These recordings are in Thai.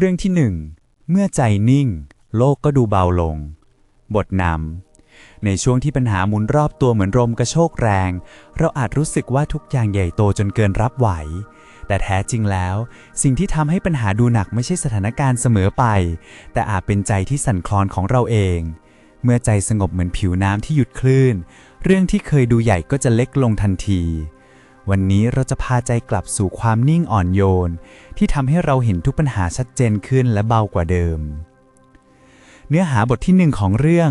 เรื่องที่หนึ่งเมื่อใจนิ่ง โลกก็ดูเบาลง บทนำในช่วงที่ปัญหาหมุนรอบตัวเหมือนลมกระโชกแรง เราอาจรู้สึกว่าทุกอย่างใหญ่โตจนเกินรับไหว แต่แท้จริงแล้ว สิ่งที่ทำให้ปัญหาดูหนักไม่ใช่สถานการณ์เสมอไป แต่อาจเป็นใจที่สั่นคลอนของเราเอง เมื่อใจสงบเหมือนผิวน้ำที่หยุดคลื่น เรื่องที่เคยดูใหญ่ก็จะเล็กลงทันที วันนี้เราจะพาใจกลับสู่ความนิ่งอ่อนโยน ที่ทำให้เราเห็นทุกปัญหาชัดเจนขึ้นและเบากว่าเดิม เนื้อหาบทที่หนึ่งของเรื่อง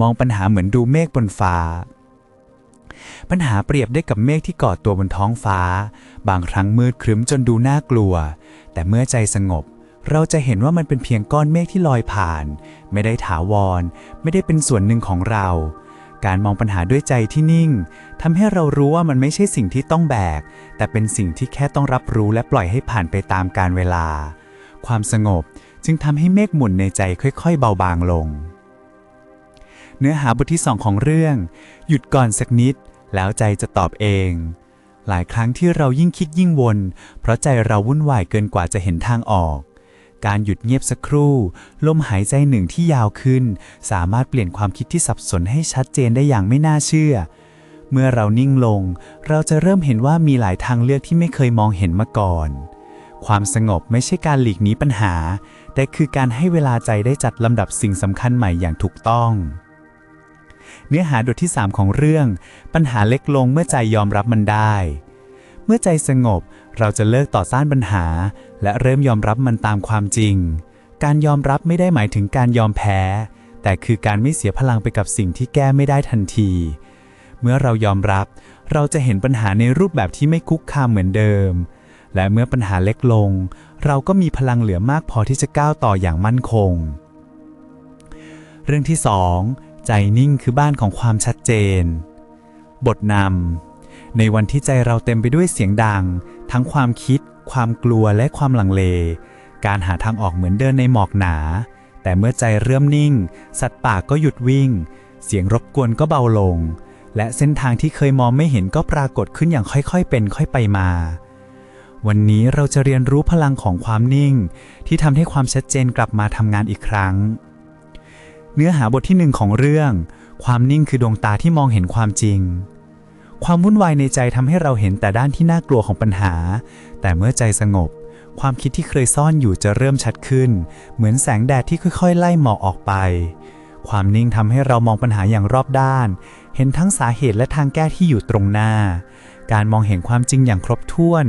มองปัญหาเหมือนดูเมฆบนฟ้า ปัญหาเปรียบได้กับเมฆที่ก่อตัวบนท้องฟ้า บางครั้งมืดครึ้มจนดูน่ากลัว แต่เมื่อใจสงบเราจะเห็นว่ามันเป็นเพียงก้อนเมฆที่ลอยผ่าน ไม่ได้ถาวร ไม่ได้เป็นส่วนหนึ่งของเรา การมองปัญหาด้วยใจที่นิ่งทำให้เรารู้ว่ามันไม่ใช่สิ่งที่ต้องแบก แต่เป็นสิ่งที่แค่ต้องรับรู้และปล่อยให้ผ่านไปตามกาลเวลา ความสงบจึงทำให้เมฆหมุนในใจค่อย ๆ เบาบางลง เนื้อหาบทที่สองของเรื่อง หยุดก่อนสักนิด แล้วใจจะตอบเอง หลายครั้งที่เรายิ่งคิดยิ่งวน เพราะใจเราวุ่นวายเกินกว่าจะเห็นทางออก การหยุดเงียบสักครู่ ลมหายใจหนึ่งที่ยาวขึ้น สามารถเปลี่ยนความคิดที่สับสนให้ชัดเจนได้อย่างไม่น่าเชื่อ เมื่อเรานิ่งลง เราจะเริ่มเห็นว่ามีหลายทางเลือกที่ไม่เคยมองเห็นมาก่อน ความสงบไม่ใช่การหลีกหนีปัญหา แต่คือการให้เวลาใจได้จัดลำดับสิ่งสำคัญใหม่อย่างถูกต้อง เนื้อหาบทที่ 3 ของเรื่อง ปัญหาเล็กลงเมื่อใจยอมรับมันได้ เมื่อใจสงบ เราจะเลิกต่อต้านปัญหา และเริ่มยอมรับมันตามความจริง การยอมรับไม่ได้หมายถึงการยอมแพ้ แต่คือการไม่เสียพลังไปกับสิ่งที่แก้ไม่ได้ทันที เมื่อเรายอมรับ เราจะเห็นปัญหาในรูปแบบที่ไม่คุกคามเหมือนเดิม และเมื่อปัญหาเล็กลง เราก็มีพลังเหลือมากพอที่จะก้าวต่ออย่างมั่นคง เรื่องที่ 2 ใจนิ่งคือบ้านของความชัดเจน บทนำ ในวันที่ใจเราเต็มไปด้วยเสียงดัง ทั้งความคิด ความกลัวและความลังเล การหาทางออกเหมือนเดินในหมอกหนา แต่เมื่อใจเริ่มนิ่ง สัตว์ป่าก็หยุดวิ่ง เสียงรบกวนก็เบาลง และเส้นทางที่เคยมองไม่เห็นก็ปรากฏขึ้นอย่างค่อยๆ เป็นค่อยไปมา วันนี้เราจะเรียนรู้พลังของความนิ่ง ที่ทำให้ความชัดเจนกลับมาทำงานอีกครั้ง เนื้อหาบทที่หนึ่งของเรื่อง ความนิ่งคือดวงตาที่มองเห็นความจริง ความวุ่นวายในใจทำให้เราเห็นแต่ด้านที่น่ากลัวของปัญหา แต่เมื่อใจสงบ ความคิดที่เคยซ่อนอยู่จะเริ่มชัดขึ้น เหมือนแสงแดดที่ค่อยๆ ไล่หมอกออกไป ความนิ่งทำให้เรามองปัญหาอย่างรอบด้าน เห็นทั้งสาเหตุและทางแก้ที่อยู่ตรงหน้า การมองเห็นความจริงอย่างครบถ้วน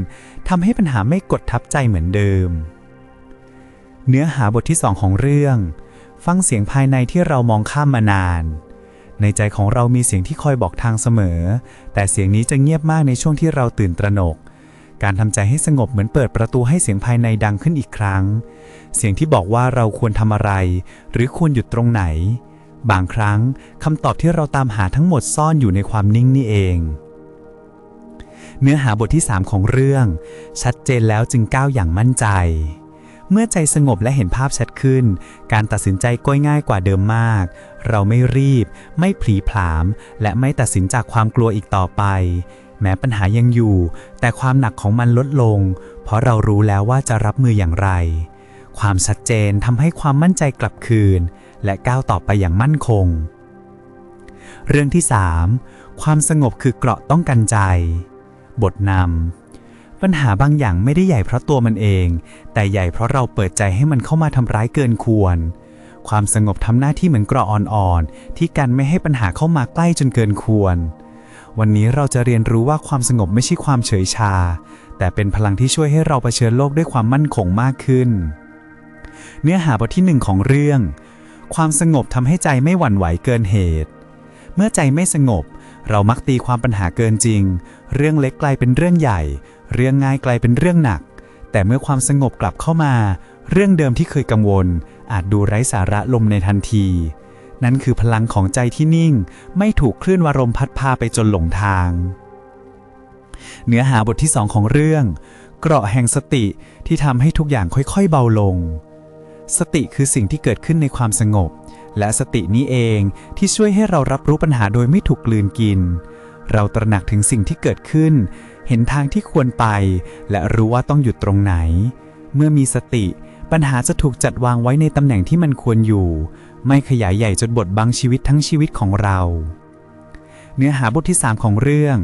ทำให้ปัญหาไม่กดทับใจเหมือนเดิม เนื้อหาบทที่สองของเรื่อง ฟังเสียงภายในที่เรามองข้ามมานาน ในใจของเรามีเสียงที่คอยบอกทางเสมอ แต่เสียงนี้จะเงียบมากในช่วงที่เราตื่นตระหนก การทำใจให้สงบเหมือนเปิดประตูให้เสียงภายในดังขึ้นอีกครั้ง เสียงที่บอกว่าเราควรทำอะไร หรือควรหยุดตรงไหน บางครั้งคำตอบที่เราตามหาทั้งหมดซ่อนอยู่ในความนิ่งนี่เอง เนื้อหาบทที่ 3 ของเรื่อง ชัดเจนแล้วจึงก้าวอย่างมั่นใจ เมื่อใจสงบและเห็นภาพชัดขึ้น การตัดสินใจก็ง่ายกว่าเดิมมาก เราไม่รีบ ไม่ผลีผลาม และไม่ตัดสินจากความกลัวอีกต่อไป แม้ปัญหายังอยู่ แต่ความหนักของมันลดลง เพราะเรารู้แล้วว่าจะรับมืออย่างไร ความชัดเจนทำให้ความมั่นใจกลับคืน และก้าวต่อไปอย่างมั่นคง เรื่องที่ 3 ความสงบคือเกราะต้องกันใจ บทนำ ปัญหาบางอย่างไม่ได้ใหญ่เพราะตัวมันเอง แต่ใหญ่เพราะเราเปิดใจให้มันเข้ามาทำร้ายเกินควร ความสงบทำหน้าที่เหมือนเกราะอ่อนๆ ที่กันไม่ให้ปัญหาเข้ามาใกล้จนเกินควร วันนี้เราจะเรียนรู้ว่าความสงบไม่ใช่ความเฉยชา แต่เป็นพลังที่ช่วยให้เราเผชิญโลกด้วยความมั่นคงมากขึ้น เนื้อหาบทที่หนึ่งของเรื่อง ความสงบทำให้ใจไม่หวั่นไหวเกินเหตุ เมื่อใจไม่สงบ เรามักตีความปัญหาเกินจริง เรื่องเล็กกลายเป็นเรื่องใหญ่ เรื่องง่ายกลายเป็นเรื่องหนัก แต่เมื่อความสงบกลับเข้ามา เรื่องเดิมที่เคยกังวล อาจดูไร้สาระลมในทันที นั่นคือพลังของใจที่นิ่ง ไม่ถูกคลื่นวารมพัดพาไปจนหลงทาง เนื้อหาบทที่สองของเรื่อง เกราะแห่งสติที่ทำให้ทุกอย่างค่อยๆเบาลง สติคือสิ่งที่เกิดขึ้นในความสงบ และสตินี้เองที่ช่วยให้เรารับรู้ปัญหาโดยไม่ถูกกลืนกินเราตระหนักถึงสิ่งที่เกิดขึ้น เห็นทางที่ควรไป และรู้ว่าต้องหยุดตรงไหน เมื่อมีสติ ปัญหาจะถูกจัดวางไว้ในตำแหน่งที่มันควรอยู่ ไม่ขยายใหญ่จนบทบังชีวิตทั้งชีวิตของเรา เนื้อหาบทที่ 3 ของเรื่อง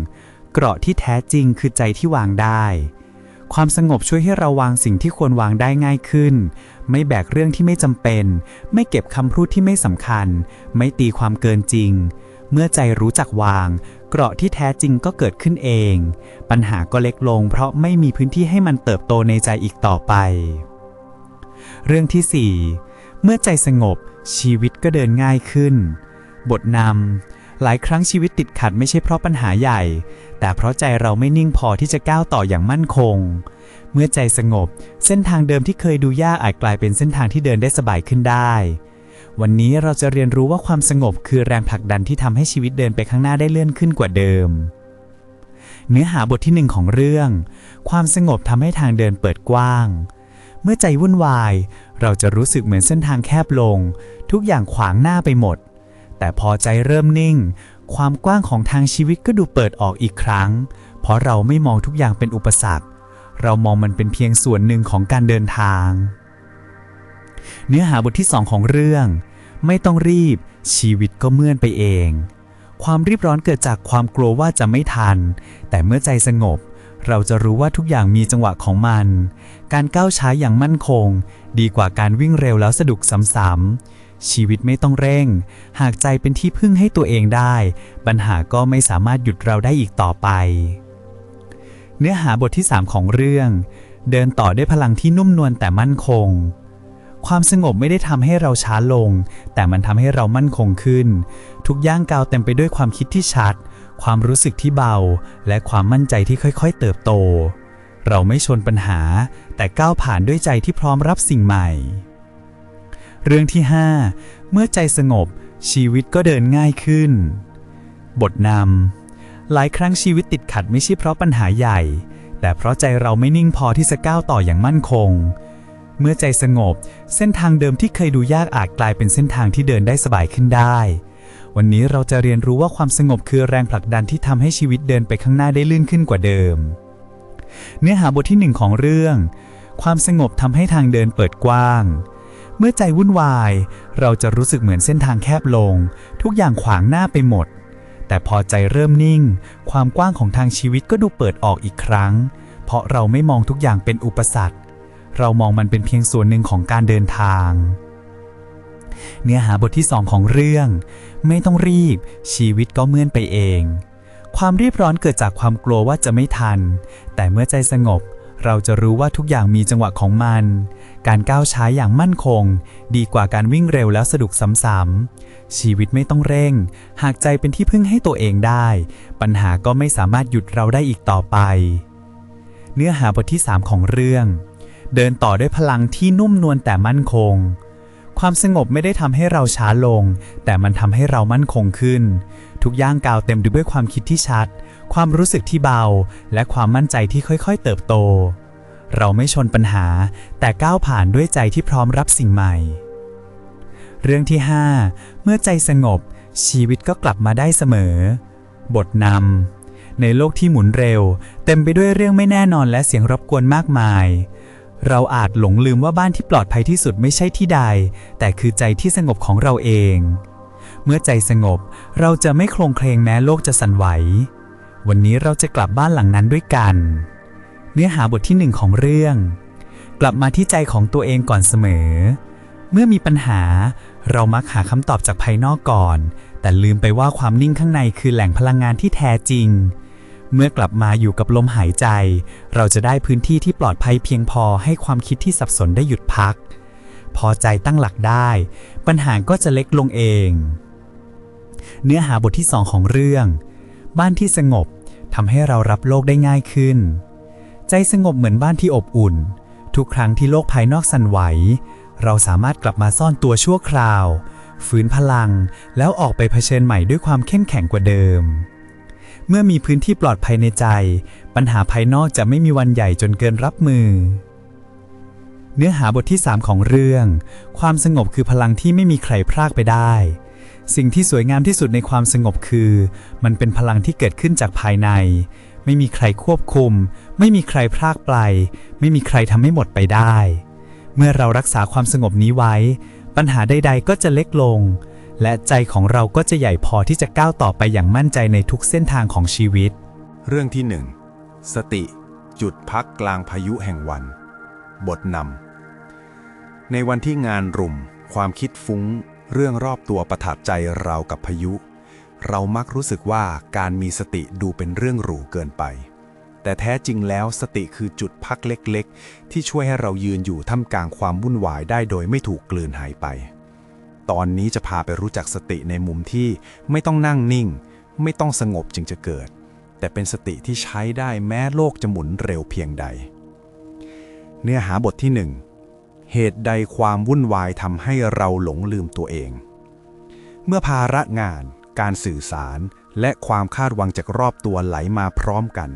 เกราะที่แท้จริงคือใจที่วางได้ ความสงบช่วยให้เราวางสิ่งที่ควรวางได้ง่ายขึ้น ไม่แบกเรื่องที่ไม่จำเป็น ไม่เก็บคำพูดที่ไม่สำคัญ ไม่ตีความเกินจริง เมื่อใจรู้จักวาง เกราะที่แท้จริงก็เกิดขึ้นเอง ปัญหาก็เล็กลง เพราะไม่มีพื้นที่ให้มันเติบโตในใจอีกต่อไป เรื่องที่ 4 เมื่อใจสงบชีวิตก็เดินง่ายขึ้น บทนำหลายครั้งชีวิตติดขัดไม่ใช่เพราะปัญหาใหญ่ แต่เพราะใจเราไม่นิ่งพอที่จะก้าวต่ออย่างมั่นคง เมื่อใจสงบ เส้นทางเดิมที่เคยดูยากอาจกลายเป็นเส้นทางที่เดินได้สบายขึ้นได้ วันนี้เราจะเรียนรู้ว่าความสงบคือแรงผลักดันที่ทำให้ชีวิตเดินไปข้างหน้าได้เลื่อนขึ้นกว่าเดิม เนื้อหาบทที่หนึ่งของเรื่อง ความสงบทำให้ทางเดินเปิดกว้าง เมื่อใจวุ่นวาย เราจะรู้สึกเหมือนเส้นทางแคบลง ทุกอย่างขวางหน้าไปหมด แต่พอใจเริ่มนิ่ง ความกว้างของทางชีวิตก็ดูเปิดออกอีกครั้ง เพราะเราไม่มองทุกอย่างเป็นอุปสรรค เรามองมันเป็นเพียงส่วนหนึ่งของการเดินทาง เนื้อหาบทที่2ของเรื่อง ไม่ต้องรีบ ชีวิตก็เมื่อนไปเอง ความรีบร้อนเกิดจากความกลัวว่าจะไม่ทัน แต่เมื่อใจสงบ เราจะรู้ว่าทุกอย่างมีจังหวะของมัน การก้าวช้าอย่างมั่นคง ดีกว่าการวิ่งเร็วแล้วสะดุกซ้ำๆชีวิตไม่ต้องเร่ง หากใจเป็นที่พึ่งให้ตัวเองได้ ปัญหาก็ไม่สามารถหยุดเราได้อีกต่อไป เนื้อหาบทที่ 3 ของเรื่อง เดินต่อด้วยพลังที่นุ่มนวลแต่มั่นคง ความสงบไม่ได้ทำให้เราช้าลง แต่มันทำให้เรามั่นคงขึ้น ทุกย่างก้าวเต็มไปด้วยความคิดที่ชัด ความรู้สึกที่เบา และความมั่นใจที่ค่อยๆ เติบโต เราไม่ชนปัญหา แต่ก้าวผ่านด้วยใจที่พร้อมรับสิ่งใหม่ เรื่องที่ 5 เมื่อใจสงบ ชีวิตก็เดินง่ายขึ้น บทนำหลายครั้งชีวิตติดขัดไม่ใช่เพราะปัญหาใหญ่ แต่เพราะใจเราไม่นิ่งพอที่จะก้าวต่ออย่างมั่นคง เมื่อใจสงบ เส้นทางเดิมที่เคยดูยากอาจกลายเป็นเส้นทางที่เดินได้สบายขึ้นได้ วันนี้เราจะเรียนรู้ว่าความสงบคือแรงผลักดันที่ทำให้ชีวิตเดินไปข้างหน้าได้ลื่นขึ้นกว่าเดิม เนื้อหาบทที่หนึ่งของเรื่อง ความสงบทำให้ทางเดินเปิดกว้าง เมื่อใจวุ่นวาย เราจะรู้สึกเหมือนเส้นทางแคบลง ทุกอย่างขวางหน้าไปหมด แต่พอใจเริ่มนิ่ง ความกว้างของทางชีวิตก็ดูเปิดออกอีกครั้ง เพราะเราไม่มองทุกอย่างเป็นอุปสรรค เรามองมันเป็นเพียงส่วนหนึ่งของการเดินทาง เนื้อหาบทที่2ของเรื่อง ไม่ต้องรีบ ชีวิตก็เมื่อนไปเอง ความรีบร้อนเกิดจากความกลัวว่าจะไม่ทัน แต่เมื่อใจสงบเราจะรู้ว่าทุกอย่างมีจังหวะของมัน การก้าวช้าอย่างมั่นคง ดีกว่าการวิ่งเร็วแล้วสะดุกซ้ำๆ ชีวิตไม่ต้องเร่ง หากใจเป็นที่พึ่งให้ตัวเองได้ ปัญหาก็ไม่สามารถหยุดเราได้อีกต่อไป เนื้อหาบทที่ 3 ของเรื่อง เดินต่อด้วยพลังที่นุ่มนวลแต่มั่นคง ความสงบไม่ได้ทำให้เราช้าลง แต่มันทำให้เรามั่นคงขึ้น ทุกย่างก้าวเต็มด้วยความคิดที่ชัด ความรู้สึกที่เบา และความมั่นใจที่ค่อยๆ เติบโต เราไม่ชนปัญหา แต่ก้าวผ่านด้วยใจที่พร้อมรับสิ่งใหม่ เรื่องที่ 5 เมื่อใจสงบ ชีวิตก็กลับมาได้เสมอ บทนำในโลกที่หมุนเร็ว เต็มไปด้วยเรื่องไม่แน่นอนและเสียงรบกวนมากมาย เราอาจหลงลืมว่าบ้านที่ปลอดภัยที่สุดไม่ใช่ที่ใด แต่คือใจที่สงบของเราเอง เมื่อใจสงบเราจะไม่โคลงเคลงแม้โลกจะสั่นไหว วันนี้เราจะกลับบ้านหลังนั้นด้วยกัน เนื้อหาบทที่หนึ่งของเรื่อง กลับมาที่ใจของตัวเองก่อนเสมอ เมื่อมีปัญหา เรามักหาคำตอบจากภายนอกก่อน แต่ลืมไปว่าความนิ่งข้างในคือแหล่งพลังงานที่แท้จริง เมื่อกลับมาอยู่กับลมหายใจ เราจะได้พื้นที่ที่ปลอดภัยเพียงพอให้ความคิดที่สับสนได้หยุดพัก พอใจตั้งหลักได้ ปัญหาก็จะเล็กลงเอง เนื้อหาบทที่สองของเรื่อง บ้านที่สงบทำให้เรารับโลกได้ง่ายขึ้น ใจสงบเหมือนบ้านที่อบอุ่น ทุกครั้งที่โลกภายนอกสั่นไหว เราสามารถกลับมาซ่อนตัวชั่วคราว ฟื้นพลังแล้วออกไปเผชิญใหม่ด้วยความเข้มแข็งกว่าเดิม เมื่อมีพื้นที่ปลอดภัยในใจ ปัญหาภายนอกจะไม่มีวันใหญ่จนเกินรับมือ เนื้อหาบทที่ 3 ของเรื่อง ความสงบคือพลังที่ไม่มีใครพรากไปได้ สิ่งที่สวยงามที่สุดในความสงบคือ มันเป็นพลังที่เกิดขึ้นจากภายใน ไม่มีใครควบคุม ไม่มีใครพรากไป ไม่มีใครทำให้หมดไปได้ เมื่อเรารักษาความสงบนี้ไว้ ปัญหาใด ๆ ก็จะเล็กลง และใจของเราก็จะใหญ่พอที่จะก้าวต่อไปอย่างมั่นใจในทุกเส้นทางของชีวิต เรื่องที่หนึ่งสติ จุดพักกลางพายุแห่งวัน บทนำในวันที่งานรุม ความคิดฟุ้ง เรื่องรอบตัวประถาดใจเรากับพายุ เรามักรู้สึกว่าการมีสติดูเป็นเรื่องหรูเกินไป แต่แท้จริงแล้วสติคือจุดพักเล็กๆ ที่ช่วยให้เรายืนอยู่ท่ามกลางความวุ่นวายได้โดยไม่ถูกกลืนหายไป ตอนนี้จะพาไปรู้จักสติในมุมที่ไม่ต้องนั่งนิ่ง ไม่ต้องสงบจึงจะเกิด แต่เป็นสติที่ใช้ได้แม้โลกจะหมุนเร็วเพียงใด เนื้อหาบทที่หนึ่งเหตุใดความวุ่นวายทำให้เราหลงลืมตัวเอง เมื่อภาระงาน การสื่อสาร และความคาดหวังจากรอบตัวไหลมาพร้อมกัน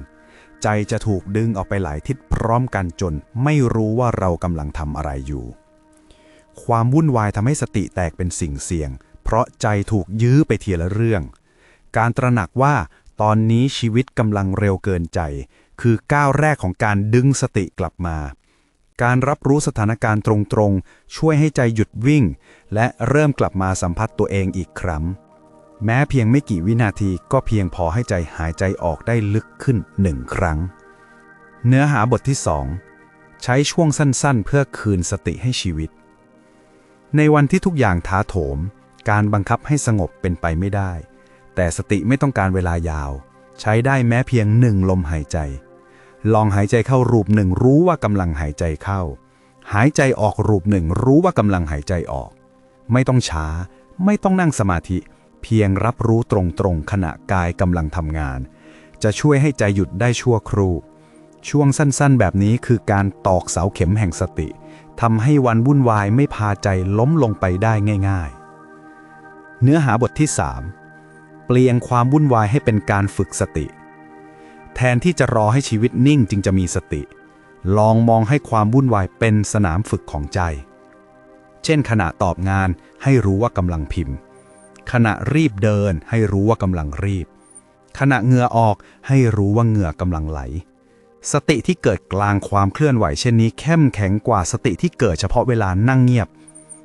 ใจจะถูกดึงออกไปหลายทิศพร้อมกันจน ไม่รู้ว่าเรากำลังทำอะไรอยู่ ความวุ่นวายทำให้สติแตกเป็นสิ่งเสี่ยง เพราะใจถูกยื้อไปทีละเรื่อง การตระหนักว่าตอนนี้ชีวิตกำลังเร็วเกินใจ คือก้าวแรกของการดึงสติกลับมา การรับรู้สถานการณ์ตรงๆ ช่วยให้ใจหยุดวิ่ง และเริ่มกลับมาสัมผัสตัวเองอีกครั้ง แม้เพียงไม่กี่วินาทีก็เพียงพอให้ใจหายใจออกได้ลึกขึ้นหนึ่งครั้ง เนื้อหาบทที่ 2 ใช้ช่วงสั้นๆ เพื่อคืนสติให้ชีวิต ในวันที่ทุกอย่างท้าโถม การบังคับให้สงบเป็นไปไม่ได้ แต่สติไม่ต้องการเวลายาว ใช้ได้แม้เพียงหนึ่งลมหายใจ ลองหายใจเข้ารูปหนึ่งรู้ว่ากำลังหายใจเข้า หายใจออกรูปหนึ่งรู้ว่ากำลังหายใจออก ไม่ต้องช้า ไม่ต้องนั่งสมาธิ เพียงรับรู้ตรงๆขณะกายกำลังทำงาน จะช่วยให้ใจหยุดได้ชั่วครู่ ช่วงสั้นๆ แบบนี้คือการตอกเสาเข็มแห่งสติ ทำให้วันวุ่นวายไม่พาใจล้มลงไปได้ง่าย ๆ เนื้อหาบทที่ 3 เปลี่ยนความวุ่นวายให้เป็นการฝึกสติ แทนที่จะรอให้ชีวิตนิ่งจึงจะมีสติ ลองมองให้ความวุ่นวายเป็นสนามฝึกของใจ เช่นขณะตอบงานให้รู้ว่ากำลังพิมพ์ ขณะรีบเดินให้รู้ว่ากำลังรีบ ขณะเหงื่อออกให้รู้ว่าเหงื่อกำลังไหล สติที่เกิดกลางความเคลื่อนไหวเช่นนี้เข้มแข็งกว่าสติที่เกิดเฉพาะเวลานั่งเงียบ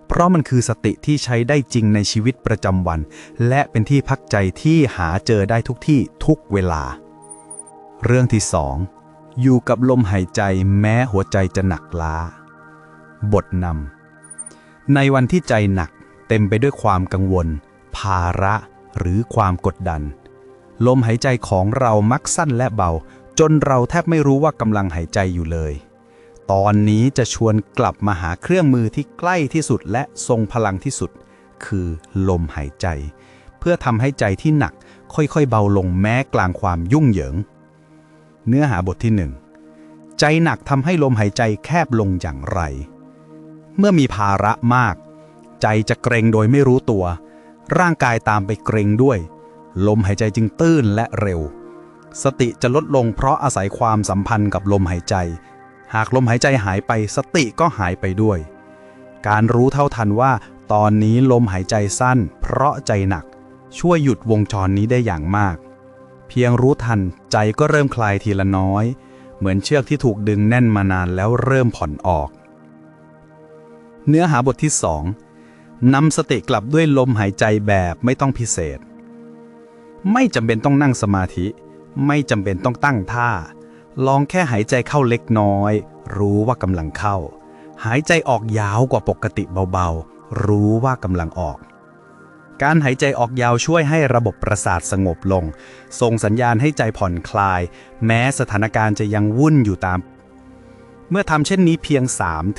เพราะมันคือสติที่ใช้ได้จริงในชีวิตประจำวัน และเป็นที่พักใจที่หาเจอได้ทุกที่ทุกเวลา เรื่องที่สองอยู่กับลมหายใจแม้หัวใจจะหนักล้า บทนำในวันที่ใจหนักเต็มไปด้วยความกังวล ภาระหรือความกดดัน ลมหายใจของเรามักสั้นและเบา จนเราแทบไม่รู้ว่ากำลังหายใจอยู่เลย ตอนนี้จะชวนกลับมาหาเครื่องมือที่ใกล้ที่สุดและทรงพลังที่สุด คือลมหายใจ เพื่อทำให้ใจที่หนักค่อยๆ เบาลงแม้กลางความยุ่งเหยิง เนื้อหาบทที่หนึ่งใจหนักทำให้ลมหายใจแคบลงอย่างไร เมื่อมีภาระมาก ใจจะเกรงโดยไม่รู้ตัว ร่างกายตามไปเกรงด้วย ลมหายใจจึงตื้นและเร็ว สติจะลดลงเพราะอาศัยความสัมพันธ์กับลมหายใจ หากลมหายใจหายไปสติก็หายไปด้วย การรู้เท่าทันว่า ตอนนี้ลมหายใจสั้น เพราะใจหนัก ช่วยหยุดวงจรนี้ได้อย่างมาก เพียงรู้ทันใจก็เริ่มคลายทีละน้อย เหมือนเชือกที่ถูกดึงแน่นมานานแล้วเริ่มผ่อนออก เนื้อหาบทที่สองนำสติกลับด้วยลมหายใจแบบไม่ต้องพิเศษ ไม่จำเป็นต้องนั่งสมาธิ ไม่จำเป็นต้องตั้งท่า ลองแค่หายใจเข้าเล็กน้อย รู้ว่ากำลังเข้า หายใจออกยาวกว่าปกติเบาๆ รู้ว่ากำลังออก การหายใจออกยาวช่วยให้ระบบประสาทสงบลง ส่งสัญญาณให้ใจผ่อนคลาย แม้สถานการณ์จะยังวุ่นอยู่ตาม เมื่อทำเช่นนี้เพียง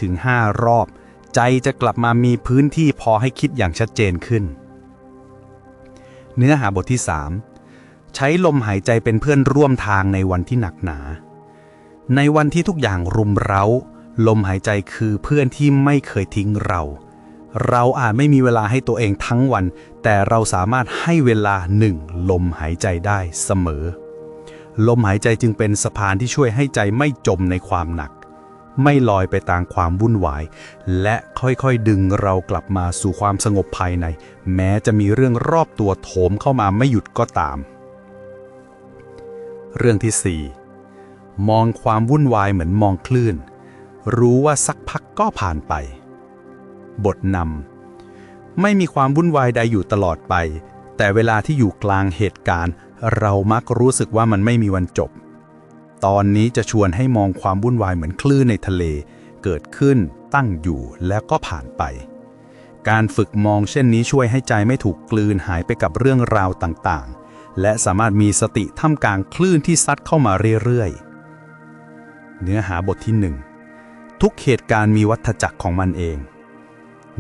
3-5 รอบ ใจจะกลับมามีพื้นที่พอให้คิดอย่างชัดเจนขึ้น เนื้อหาบทที่ 3 ใช้ลมหายใจเป็นเพื่อนร่วมทางในวันที่หนักหนา ในวันที่ทุกอย่างรุมเร้า ลมหายใจคือเพื่อนที่ไม่เคยทิ้งเรา เราอาจไม่มีเวลาให้ตัวเองทั้งวัน แต่เราสามารถให้เวลาหนึ่งลมหายใจได้เสมอ ลมหายใจจึงเป็นสะพานที่ช่วยให้ใจไม่จมในความหนัก ไม่ลอยไปตามความวุ่นวาย และค่อยๆดึงเรากลับมาสู่ความสงบภายใน แม้จะมีเรื่องรอบตัวโถมเข้ามาไม่หยุดก็ตาม เรื่องที่ 4 มองความวุ่นวายเหมือนมองคลื่น รู้ว่าสักพักก็ผ่านไป บทนำไม่มีความวุ่นวายใดอยู่ตลอดไป แต่เวลาที่อยู่กลางเหตุการณ์ เรามักรู้สึกว่ามันไม่มีวันจบ ตอนนี้จะชวนให้มองความวุ่นวายเหมือนคลื่นในทะเล เกิดขึ้น ตั้งอยู่แล้วก็ผ่านไป การฝึกมองเช่นนี้ช่วยให้ใจไม่ถูกกลืนหายไปกับเรื่องราวต่างๆ และสามารถมีสติท่ามกลางคลื่นที่ซัดเข้ามาเรื่อยๆ เนื้อหาบทที่หนึ่งทุกเหตุการณ์มีวัฏจักรของมันเอง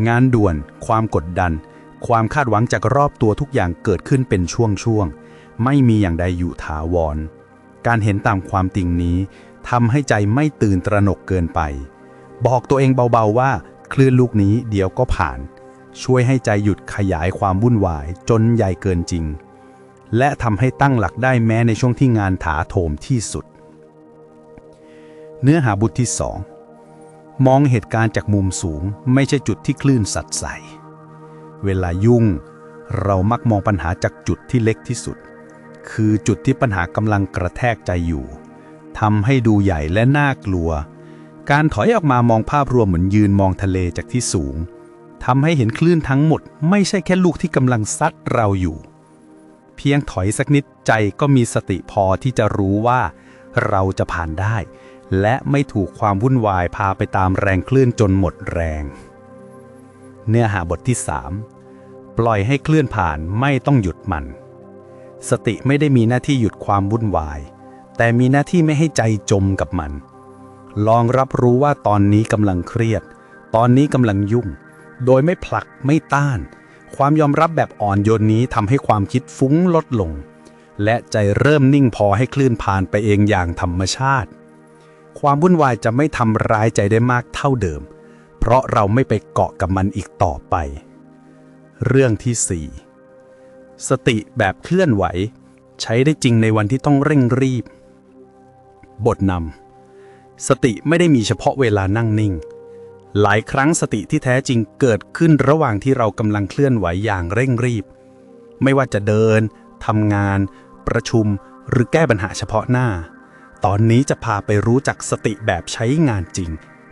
งานด่วน ความกดดัน ความคาดหวังจากรอบตัวทุกอย่างเกิดขึ้นเป็นช่วงๆ ไม่มีอย่างใดอยู่ถาวร การเห็นตามความติงนี้ทำให้ใจไม่ตื่นตระหนกเกินไป บอกตัวเองเบาๆว่าคลื่นลูกนี้เดี๋ยวก็ผ่าน ช่วยให้ใจหยุดขยายความวุ่นวายจนใหญ่เกินจริง และทำให้ตั้งหลักได้แม้ในช่วงที่งานถาโถมที่สุด เนื้อหาบทที่สองมองเหตุการณ์จากมุมสูงไม่ใช่จุดที่คลื่นสัดใส เวลายุ่ง เรามักมองปัญหาจากจุดที่เล็กที่สุด คือจุดที่ปัญหากำลังกระแทกใจอยู่ทำให้ดูใหญ่และน่ากลัว การถอยออกมามองภาพรวมเหมือนยืนมองทะเลจากที่สูงทำให้เห็นคลื่นทั้งหมด ไม่ใช่แค่ลูกที่กำลังซัดเราอยู่ เพียงถอยสักนิดใจก็มีสติพอที่จะรู้ว่าเราจะผ่านได้ และไม่ถูกความวุ่นวายพาไปตามแรงคลื่นจนหมดแรง เนื้อหาบทที่ 3 ปล่อยให้เคลื่อนผ่านไม่ต้องหยุดมัน สติไม่ได้มีหน้าที่หยุดความวุ่นวาย แต่มีหน้าที่ไม่ให้ใจจมกับมัน ลองรับรู้ว่าตอนนี้กำลังเครียด ตอนนี้กำลังยุ่ง โดยไม่ผลักไม่ต้าน ความยอมรับแบบอ่อนโยนนี้ทำให้ความคิดฟุ้งลดลง และใจเริ่มนิ่งพอให้คลื่นผ่านไปเองอย่างธรรมชาติ ความวุ่นวายจะไม่ทำร้ายใจได้มากเท่าเดิม เพราะเราไม่ไปเกาะกับมันอีกต่อไป เรื่องที่ 4 สติแบบเคลื่อนไหว ใช้ได้จริงในวันที่ต้องเร่งรีบ บทนำสติไม่ได้มีเฉพาะเวลานั่งนิ่ง หลายครั้งสติที่แท้จริงเกิดขึ้นระหว่างที่เรากำลังเคลื่อนไหวอย่างเร่งรีบ ไม่ว่าจะเดินทำงาน ประชุม หรือแก้ปัญหาเฉพาะหน้า ตอนนี้จะพาไปรู้จักสติแบบใช้งานจริง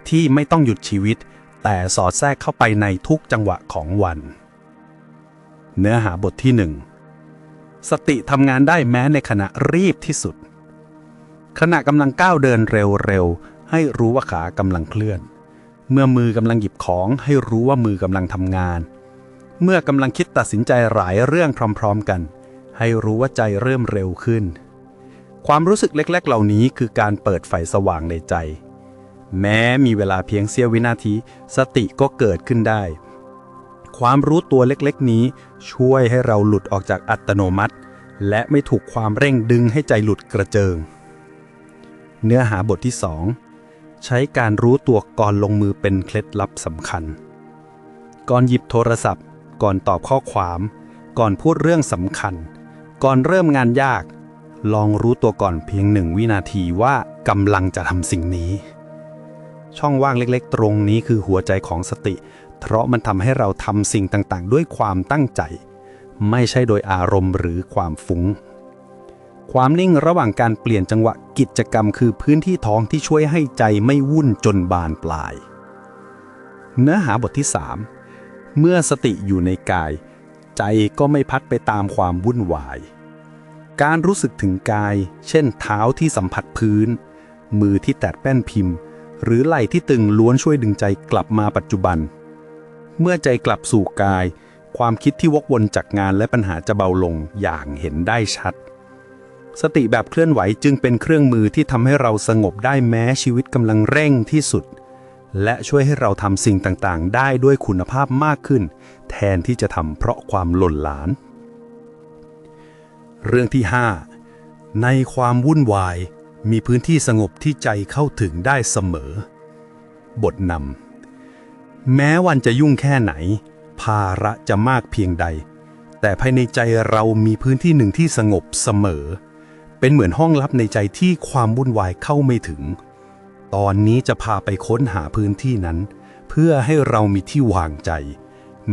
ที่ไม่ต้องหยุดชีวิต แต่สอดแทรกเข้าไปในทุกจังหวะของวัน เนื้อหาบทที่หนึ่งสติทำงานได้แม้ในขณะรีบที่สุด ขณะกำลังก้าวเดินเร็วๆให้รู้ว่าขากำลังเคลื่อน เมื่อมือกำลังหยิบของให้รู้ว่ามือกำลังทำงาน เมื่อกำลังคิดตัดสินใจหลายเรื่องพร้อมๆกัน ให้รู้ว่าใจเริ่มเร็วขึ้น ความรู้สึกเล็ก ๆ เหล่านี้คือการเปิดไฟสว่างในใจ แม้มีเวลาเพียงเสี้ยววินาที สติก็เกิดขึ้นได้ ความรู้ตัวเล็กๆนี้ ช่วยให้เราหลุดออกจากอัตโนมัติ และไม่ถูกความเร่งดึงให้ใจหลุดกระเจิง เนื้อหาบทที่ 2 ใช้การรู้ตัวก่อนลงมือเป็นเคล็ดลับสำคัญ ก่อนหยิบโทรศัพท์ ก่อนตอบข้อความ ก่อนพูดเรื่องสำคัญ ก่อนเริ่มงานยาก ลองรู้ตัวก่อนเพียงหนึ่งวินาทีว่ากำลังจะทำสิ่งนี้ ช่องว่างเล็กๆ ตรงนี้คือหัวใจของสติ เพราะมันทำให้เราทำสิ่งต่างๆ ด้วยความตั้งใจ ไม่ใช่โดยอารมณ์หรือความฟุง้ง ความนิ่งระหว่างการเปลี่ยนจังหวะกิจกรรมคือพื้นที่ท้องที่ช่วยให้ใจไม่วุ่นจนบานปลาย เนื้อหาบทที่ 3 เมื่อสติอยู่ในกาย ใจก็ไม่พัดไปตามความวุ่นวาย การรู้สึกถึงกาย เช่นเท้าที่สัมผัสพื้น มือที่แตะแป้นพิมพ์ หรือไหล่ที่ตึงล้วนช่วยดึงใจกลับมาปัจจุบัน เมื่อใจกลับสู่กาย ความคิดที่วกวนจากงานและปัญหาจะเบาลงอย่างเห็นได้ชัด สติแบบเคลื่อนไหวจึงเป็นเครื่องมือที่ทำให้เราสงบได้แม้ชีวิตกำลังเร่งที่สุด และช่วยให้เราทำสิ่งต่างๆ ได้ด้วยคุณภาพมากขึ้น แทนที่จะทำเพราะความหล่นหลาน เรื่องที่ 5 ในความวุ่นวาย มีพื้นที่สงบที่ใจเข้าถึงได้เสมอ บทนำแม้วันจะยุ่งแค่ไหน ภาระจะมากเพียงใด แต่ภายในใจเรามีพื้นที่หนึ่งที่สงบเสมอเเป็นเหมือนห้องลับในใจที่ความวุ่นวายเข้าไม่ถึง ตอนนี้จะพาไปค้นหาพื้นที่นั้น เพื่อให้เรามีที่วางใจ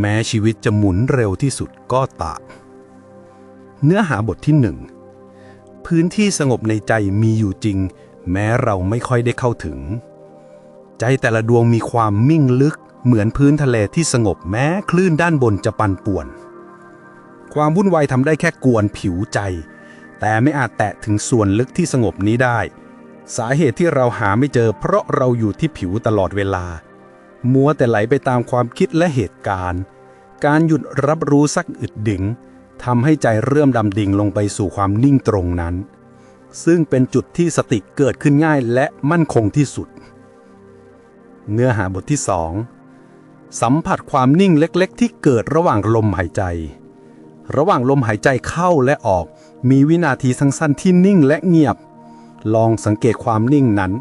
แม้ชีวิตจะหมุนเร็วที่สุดก็ตามเนื้อหาบทที่หนึ่งพื้นที่สงบในใจมีอยู่จริง แม้เราไม่ค่อยได้เข้าถึง ใจแต่ละดวงมีความมิ่งลึก เหมือนพื้นทะเลที่สงบแม้คลื่นด้านบนจะปั่นป่วน ความวุ่นวายทำได้แค่กวนผิวใจ แต่ไม่อาจแตะถึงส่วนลึกที่สงบนี้ได้ สาเหตุที่เราหาไม่เจอ เพราะเราอยู่ที่ผิวตลอดเวลา มัวแต่ไหลไปตามความคิดและเหตุการณ์ การหยุดรับรู้สักอึดดึงทำให้ใจเริ่มดำดิ่งลงไปสู่ความนิ่งตรงนั้น ซึ่งเป็นจุดที่สติเกิดขึ้นง่ายและมั่นคงที่สุด เนื้อหาบทที่2สัมผัสความนิ่งเล็กๆ ที่เกิดระหว่างลมหายใจ ระหว่างลมหายใจเข้าและออก มีวินาทีสั้นๆที่นิ่งและเงียบ ลองสังเกตความนิ่งนั้น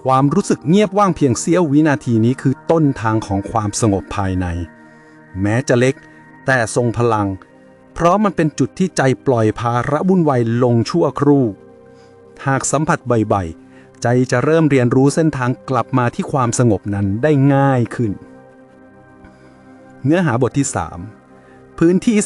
ความรู้สึกเงียบว่างเพียงเสี้ยววินาทีนี้คือต้นทางของความสงบภายใน แม้จะเล็ก แต่ทรงพลัง เพราะมันเป็นจุดที่ใจปล่อยภาระวุ่นวายลงชั่วครู่ หากสัมผัสบ่อยๆใจจะเริ่มเรียนรู้เส้นทางกลับมาที่ความสงบนั้นได้ง่ายขึ้น เนื้อหาบทที่ 3 พื้นที่